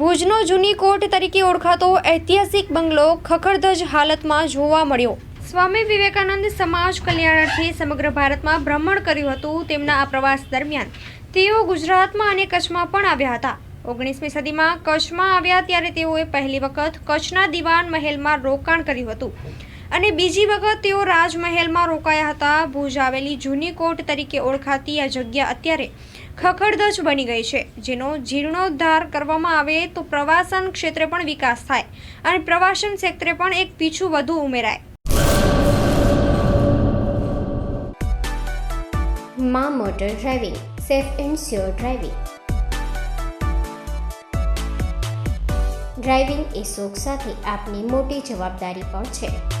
ભુજનો જૂની કોર્ટ તરીકે ઓળખાતો ઐતિહાસિક બંગલો ખખડધજ હાલતમાં જોવા મળ્યો. સ્વામી વિવેકાનંદ સમાજ કલ્યાણાર્થે સમગ્ર ભારતમાં ભ્રમણ કર્યું હતું તેમના આ પ્રવાસ દરમિયાન. તેઓ ગુજરાતમાં અને કચ્છમાં પણ આવ્યા હતા. ઓગણીસમી સદીમાં કચ્છમાં આવ્યા ત્યારે તેઓએ પહેલી વખત કચ્છના દિવાન મહેલમાં રોકાણ કર્યું હતું. અને બીજી વખત તેઓ રાજમહેલમાં રોકાયા હતા. ભુજ આવેલી જૂની કોર્ટ તરીકે ઓળખાતી આ જગ્યા અત્યારે ખખડધજ બની ગઈ છે. જેનો જીર્ણોદ્ધાર કરવામાં આવે તો પ્રવાસન ક્ષેત્રે પણ વિકાસ થાય અને પ્રવાસન ક્ષેત્રે પણ એક પીછું વધુ ઉમેરાય. મા motor driving, safe and sure driving. Driving એ શોખ સાથે આપની મોટી જવાબદારી પણ છે.